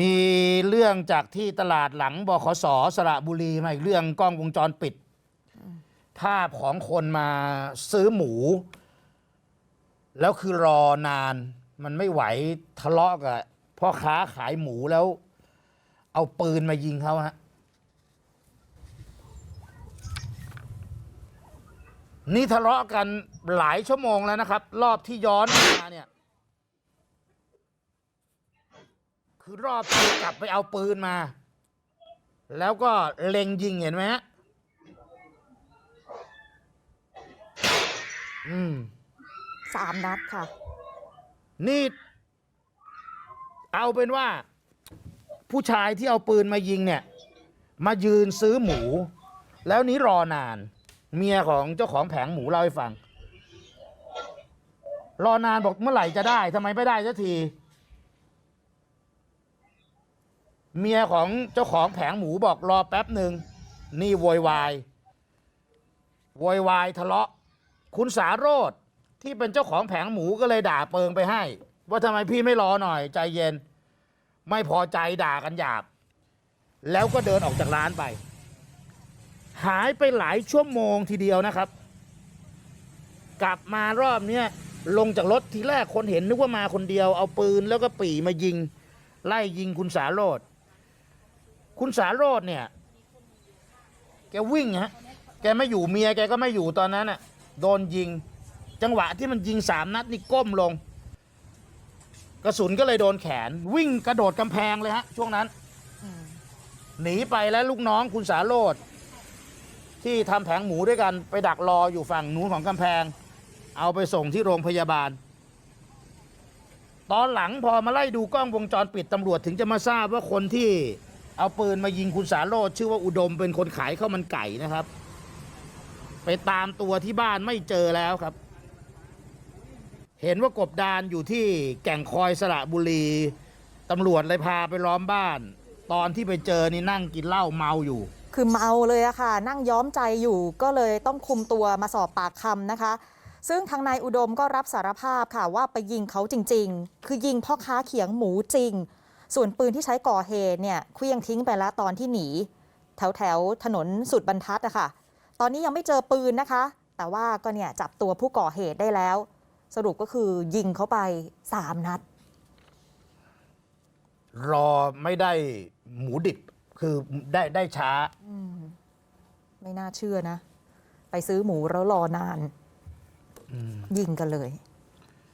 มีเรื่องจากที่ตลาดหลังบขสสระบุรีมาอีกเรื่องกล้องวงจรปิด ภาพของคนมาซื้อหมู แล้วคือรอนาน มันไม่ไหวทะเลาะกับพ่อค้าขายหมูแล้ว เอาปืนมายิงเขาฮะนี่ทะเลาะกันหลายชั่วโมงแล้วนะครับ รอบที่ย้อนมาเนี่ย คือรอบที่กลับไปเอาปืนมา แล้วก็เล็งยิงเห็นไหมฮะอืม สามนัดค่ะ นี่ เอาเป็นว่า ผู้ชายที่เอาปืนมายิงเนี่ย มายืนซื้อหมู แล้วนี้รอนาน เมียของเจ้าของแผงหมูเล่าให้ฟัง รอนานบอกเมื่อไหร่จะได้ทำไมไม่ได้สักที เมียของเจ้าของแผงหมูบอกรอแป๊บหนึ่งนี่โวยวายโวยวายทะเลาะ คุณสาโรธที่เป็นเจ้าของแผงหมูก็เลยด่าเปิงไปให้ ว่าทำไมพี่ไม่รอหน่อยใจเย็น ไม่พอใจด่ากันหยาบ แล้วก็เดินออกจากร้านไป หายไปหลายชั่วโมงทีเดียวนะครับ กลับมารอบเนี้ยลงจากรถทีแรกคนเห็นนึกว่ามาคนเดียวเอาปืนแล้วก็ปี่มายิง ไล่ยิงคุณสาโรธ คุณสาโรธเนี่ย แกวิ่งฮะ แกไม่อยู่เมียแกก็ไม่อยู่ตอนนั้นน่ะ โดนยิง จังหวะที่มันยิงสามนัดนี่ก้มลง กระสุนก็เลยโดนแขน วิ่งกระโดดกำแพงเลยฮะ ช่วงนั้น หนีไปแล้วลูกน้องคุณสาโรธที่ทำแผงหมูด้วยกันไปดักรออยู่ฝั่งนู้นของกำแพง เอาไปส่งที่โรงพยาบาล ตอนหลังพอมาไล่ดูกล้องวงจรปิดตำรวจถึงจะมาทราบว่าคนที่ เอาปืนมายิงคุณสาโรธชื่อว่าอุดมเป็นคนขายข้าวมันไก่นะครับ ไปตามตัวที่บ้านไม่เจอแล้วครับ เห็นว่ากบดานอยู่ที่แก่งคอยสระบุรีตำรวจเลยพาไปล้อมบ้าน ตอนที่ไปเจอนี่นั่งกินเหล้าเมาอยู่ คือเมาเลยอะค่ะ นั่งย้อมใจอยู่ก็เลยต้องคุมตัวมาสอบปากคำนะคะ ซึ่งทางนายอุดมก็รับสารภาพค่ะว่าไปยิงเขาจริง ๆ คือยิงพ่อค้าเขียงหมูจริง ส่วนปืนที่ใช้ก่อเหตุเนี่ยเคลี้ยงทิ้งไปแล้วตอนที่หนี แถวแถวๆถนนสุดบรรทัดอะค่ะ ตอนนี้ยังไม่เจอปืนนะคะ แต่ว่าก็เนี่ยจับตัวผู้ก่อเหตุได้แล้ว สรุปก็คือยิงเขาไปสามนัด รอไม่ได้หมูดิบคือได้ได้ช้า ไม่น่าเชื่อนะ ไปซื้อหมูแล้วรอนาน ยิงกันเลย